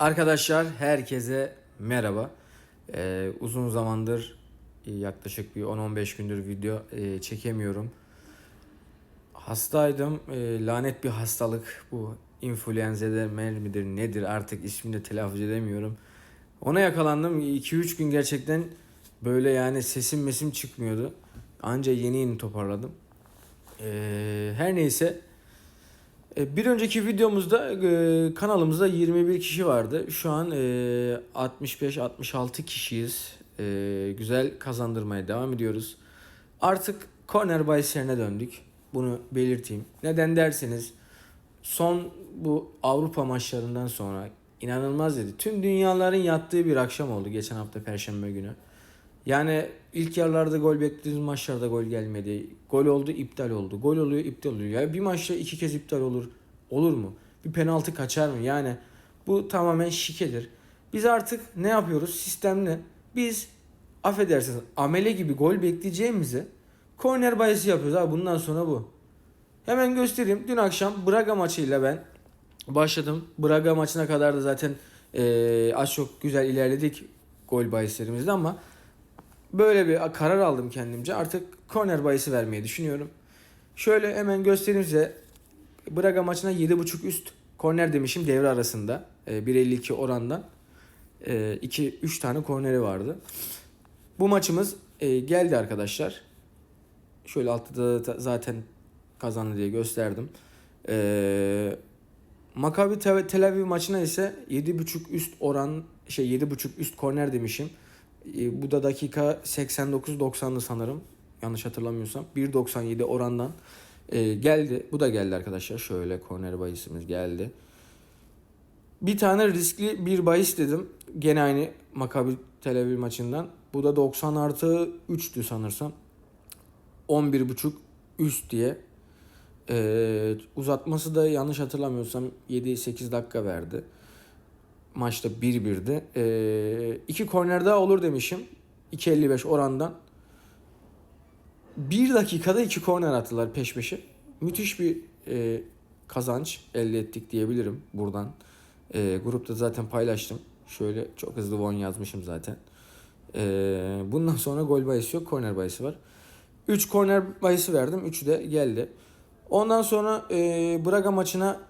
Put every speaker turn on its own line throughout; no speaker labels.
Arkadaşlar herkese merhaba. Ee, uzun zamandır e, yaklaşık bir 10-15 gündür video e, çekemiyorum. Hastaydım. E, lanet bir hastalık. Bu influenza'da midir nedir artık ismini de telaffuz edemiyorum. Ona yakalandım. 2-3 gün gerçekten böyle yani sesim mesim çıkmıyordu. Anca yeni yeni toparladım. Ee, her neyse e, Bir önceki videomuzda e, kanalımızda 21 kişi vardı. Şu an e, 65-66 kişiyiz. E, Güzel kazandırmaya devam ediyoruz. Artık corner bahislerine döndük. Bunu belirteyim. Neden derseniz son bu Avrupa maçlarından sonra inanılmaz dedi. Tüm dünyaların yattığı bir akşam oldu geçen hafta Perşembe günü. Yani ilk yarılarda gol beklediğimiz maçlarda gol gelmedi. Gol oldu iptal oldu. Gol oluyor iptal oluyor. Ya bir maçta iki kez iptal olur. Olur mu? Bir penaltı kaçar mı? Yani bu tamamen şikedir. Biz artık ne yapıyoruz? Sistemle biz affedersiniz amele gibi gol bekleyeceğimize korner bayisi yapıyoruz abi bundan sonra bu. Hemen göstereyim. Dün akşam Braga maçıyla ben başladım. Braga maçına kadar da zaten eee, az çok güzel ilerledik gol bahislerimizde ama böyle bir karar aldım kendimce. Artık korner bahisi vermeyi düşünüyorum. Şöyle hemen göstereyim size. Braga maçına 7.5 üst korner demişim devre arasında. Ee, 1.52 orandan. 2 3 tane korneri vardı. Bu maçımız e, geldi arkadaşlar. Şöyle altta da zaten kazandı diye gösterdim. Ee, Maccabi Tel Tel Aviv maçına ise 7.5 üst oran şey 7.5 üst korner demişim. E, bu da dakika 89-90'lı sanırım. Yanlış hatırlamıyorsam. 1.97 orandan e, geldi. Bu da geldi arkadaşlar. Şöyle korner bahisimiz geldi. Bir tane riskli bir bahis dedim. Gene aynı Maccabi Tel Aviv maçından. Bu da 90 artı 3'tü sanırsam. 11.5 üst diye. Ee, uzatması da yanlış hatırlamıyorsam 7-8 dakika verdi. Maçta 1-1'di. Ee, iki korner daha olur demişim. 2.55 orandan. Bir dakikada iki korner attılar peş peşe. Müthiş bir e, kazanç elde ettik diyebilirim buradan. E, grupta zaten paylaştım. Şöyle çok hızlı won yazmışım zaten. E, bundan sonra gol bahisi yok, korner bahisi var. 3 korner bahisi verdim. 3'ü de geldi. Ondan sonra e, Braga maçına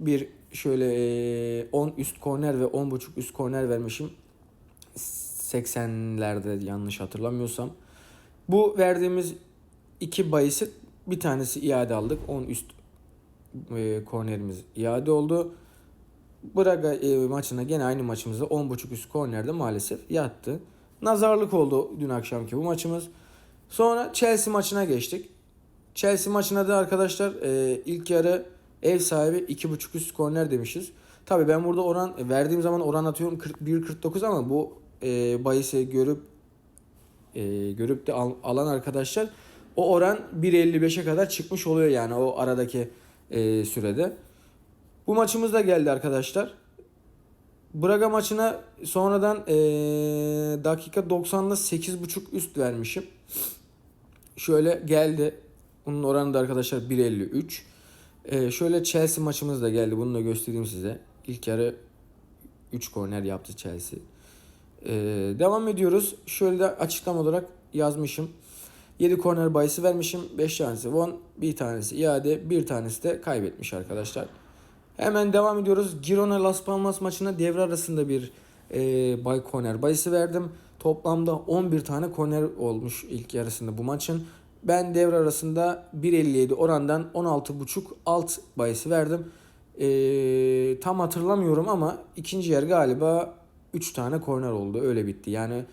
bir şöyle e, 10 üst korner ve 10.5 üst korner vermişim. 80'lerde yanlış hatırlamıyorsam. Bu verdiğimiz iki bahisi bir tanesi iade aldık. 10 üst e, kornerimiz iade oldu. Braga e, maçına gene aynı maçımızda 10.5 üst kornerde maalesef yattı. Nazarlık oldu dün akşamki bu maçımız. Sonra Chelsea maçına geçtik. Chelsea maçına da arkadaşlar e, ilk yarı ev sahibi 2.5 üst korner demişiz. Tabi ben burada oran verdiğim zaman oran atıyorum 41-49 ama bu e, bahisi görüp e, görüp de al- alan arkadaşlar o oran 1.55'e kadar çıkmış oluyor yani o aradaki e, sürede. Bu maçımız da geldi arkadaşlar. Braga maçına sonradan e, dakika 90'da 8.5 üst vermişim. Şöyle geldi. Bunun oranı da arkadaşlar 1.53. E, şöyle Chelsea maçımız da geldi. Bunu da göstereyim size. İlk yarı 3 korner yaptı Chelsea. Ee, devam ediyoruz. Şöyle de açıklama olarak yazmışım. 7 korner bahisi vermişim. 5 tanesi won, bir tanesi iade, bir tanesi de kaybetmiş arkadaşlar. Hemen devam ediyoruz. Girona Las Palmas maçına devre arasında bir e, bay korner bahisi verdim. Toplamda 11 tane korner olmuş ilk yarısında bu maçın. Ben devre arasında 1.57 orandan 16.5 alt bahisi verdim. E, tam hatırlamıyorum ama ikinci yarı galiba 3 tane korner oldu. Öyle bitti. Yani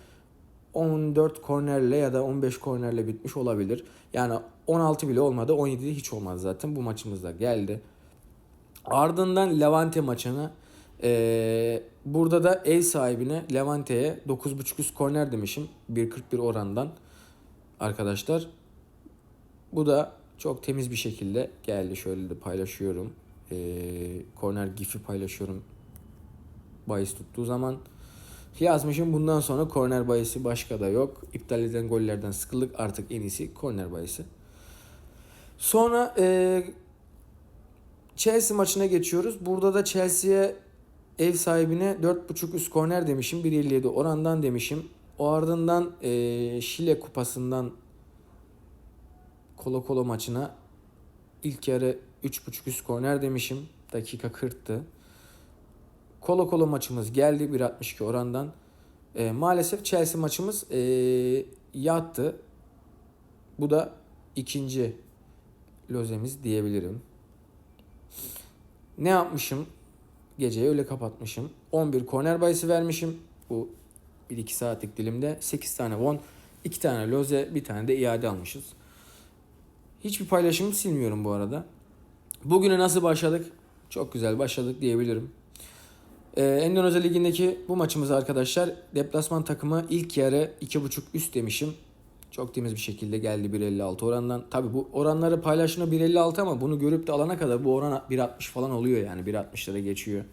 14 kornerle ya da 15 kornerle bitmiş olabilir. Yani 16 bile olmadı. 17 de hiç olmaz zaten. Bu maçımız da geldi. Ardından Levante maçına ee, burada da ev sahibine Levante'ye 9.5 üst korner demişim. 1.41 orandan arkadaşlar. Bu da çok temiz bir şekilde geldi. Şöyle de paylaşıyorum. Ee, korner gifi paylaşıyorum. Bahis tuttuğu zaman. Yazmışım bundan sonra korner bahisi başka da yok. İptal edilen gollerden sıkıldık. Artık en iyisi korner bahisi. Sonra e, Chelsea maçına geçiyoruz. Burada da Chelsea'ye ev sahibine 4.5 üst korner demişim. 1.57 orandan demişim. O ardından eee Şile kupasından Kolo Kolo maçına ilk yarı 3.5 üst korner demişim. Dakika 40'tı. Kolo Kolo maçımız geldi 1.62 orandan. Eee, maalesef Chelsea maçımız eee, yattı. Bu da ikinci lozemiz diyebilirim. Ne yapmışım? Geceyi öyle kapatmışım. 11 korner bayısı vermişim. Bu 1-2 saatlik dilimde 8 tane won, 2 tane loze, bir tane de iade almışız. Hiçbir paylaşımı silmiyorum bu arada. Bugüne nasıl başladık? Çok güzel başladık diyebilirim. Ee, Endonezya Ligi'ndeki bu maçımız arkadaşlar deplasman takımı ilk yarı 2.5 üst demişim. Çok temiz bir şekilde geldi 1.56 orandan. Tabi bu oranları paylaşımda 1.56 ama bunu görüp de alana kadar bu oran 1.60 falan oluyor yani 1.60'lara geçiyor.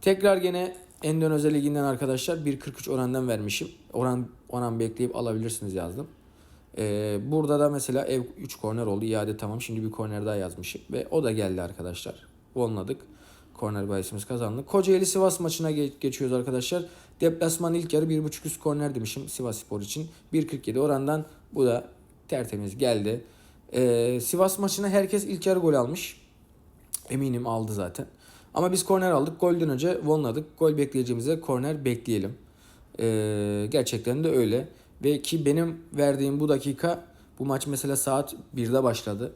Tekrar gene Endonezya Ligi'nden arkadaşlar 1.43 orandan vermişim. Oran oran bekleyip alabilirsiniz yazdım. Ee, burada da mesela ev 3 korner oldu. iade tamam. Şimdi bir korner daha yazmışım. Ve o da geldi arkadaşlar. Vonladık. Korner bahisimiz kazandı. Kocaeli Sivas maçına ge- geçiyoruz arkadaşlar. Deplasman ilk yarı 1.5 üst korner demişim Sivas Spor için. 1.47 orandan bu da tertemiz geldi. Ee, Sivas maçına herkes ilk yarı gol almış. Eminim aldı zaten. Ama biz korner aldık. Golden önce vonladık. Gol bekleyeceğimize korner bekleyelim. Ee, gerçekten de öyle. Ve ki benim verdiğim bu dakika bu maç mesela saat 1'de başladı.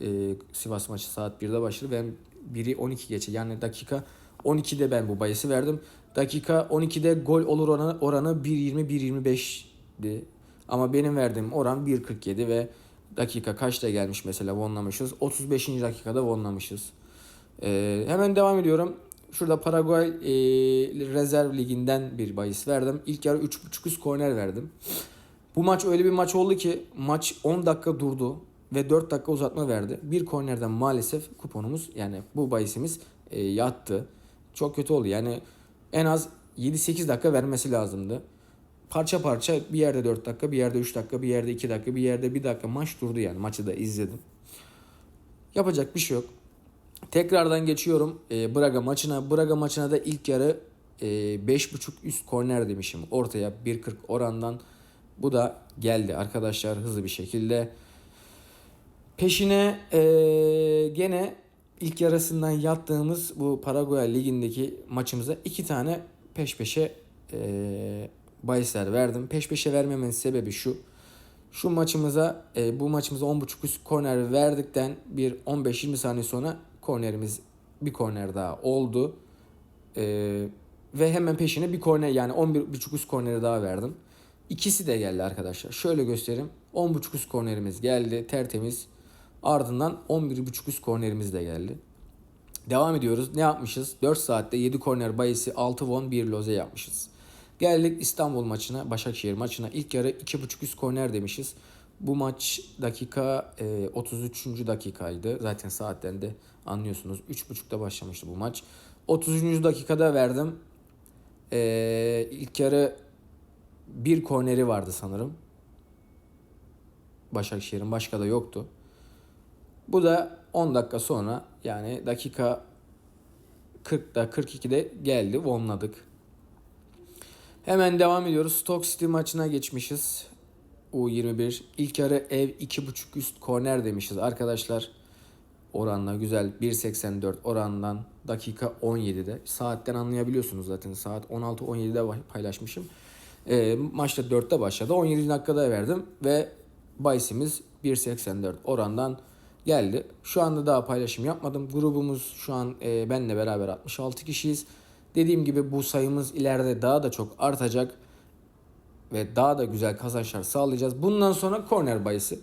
Ee, Sivas maçı saat 1'de başladı. Ben 1'i 12 geçe yani dakika 12'de ben bu bayısı verdim. Dakika 12'de gol olur oranı, oranı 1.20-1.25'di. Ama benim verdiğim oran 1.47 ve dakika kaçta gelmiş mesela vonlamışız. 35. dakikada vonlamışız. Ee, hemen devam ediyorum. Şurada Paraguay e, rezerv liginden bir bahis verdim. İlk yarı 3.5 üst korner verdim. Bu maç öyle bir maç oldu ki maç 10 dakika durdu ve 4 dakika uzatma verdi. Bir kornerden maalesef kuponumuz yani bu bahisimiz e, yattı. Çok kötü oldu. Yani en az 7-8 dakika vermesi lazımdı. Parça parça bir yerde 4 dakika, bir yerde 3 dakika, bir yerde 2 dakika, bir yerde 1 dakika maç durdu yani. Maçı da izledim. Yapacak bir şey yok. Tekrardan geçiyorum e, Braga maçına. Braga maçına da ilk yarı e, 5.5 üst korner demişim. Ortaya 1.40 orandan. Bu da geldi arkadaşlar hızlı bir şekilde. Peşine e, gene ilk yarısından yattığımız bu Paraguay ligindeki maçımıza iki tane peş peşe e, bahisler verdim. Peş peşe vermemenin sebebi şu. Şu maçımıza e, bu maçımıza 10.5 üst korner verdikten bir 15-20 saniye sonra kornerimiz bir korner daha oldu. E, ve hemen peşine bir korner yani 11.5 üst korneri daha verdim. İkisi de geldi arkadaşlar. Şöyle göstereyim. 10.5 üst kornerimiz geldi. Tertemiz. Ardından 11.5 üst kornerimiz de geldi. Devam ediyoruz. Ne yapmışız? 4 saatte 7 korner bayisi 6 won 1 loze yapmışız. Geldik İstanbul maçına, Başakşehir maçına. İlk yarı 2.5 üst korner demişiz. Bu maç dakika e, 33. dakikaydı. Zaten saatten de anlıyorsunuz. 3.30'da başlamıştı bu maç. 30. dakikada verdim. E, ilk yarı bir korneri vardı sanırım. Başakşehir'in başka da yoktu. Bu da 10 dakika sonra yani dakika 40'da 42'de geldi. Vonladık. Hemen devam ediyoruz. Stoke City maçına geçmişiz. U21. İlk yarı ev 2.5 üst korner demişiz arkadaşlar. Oranla güzel 1.84 orandan dakika 17'de. Saatten anlayabiliyorsunuz zaten. Saat 16-17'de paylaşmışım. E, maçta 4'te başladı. 17 dakikada verdim ve bahisimiz 1.84 orandan geldi. Şu anda daha paylaşım yapmadım. Grubumuz şu an e, benle beraber 66 kişiyiz. Dediğim gibi bu sayımız ileride daha da çok artacak ve daha da güzel kazançlar sağlayacağız. Bundan sonra corner bayısı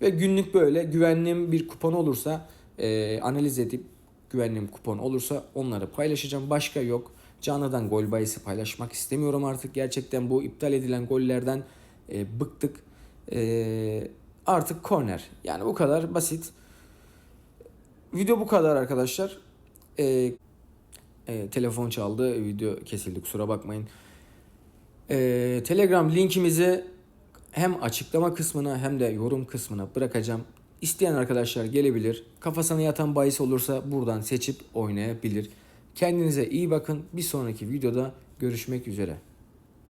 ve günlük böyle güvenliğim bir kupon olursa e, analiz edip güvenliğim kupon olursa onları paylaşacağım. Başka yok. Canlıdan gol bayısı paylaşmak istemiyorum artık. Gerçekten bu iptal edilen gollerden e, bıktık. E, artık korner. Yani bu kadar basit. Video bu kadar arkadaşlar. E, e, telefon çaldı. Video kesildi kusura bakmayın. E, Telegram linkimizi hem açıklama kısmına hem de yorum kısmına bırakacağım. İsteyen arkadaşlar gelebilir. Kafasına yatan bahis olursa buradan seçip oynayabilir. Kendinize iyi bakın. Bir sonraki videoda görüşmek üzere.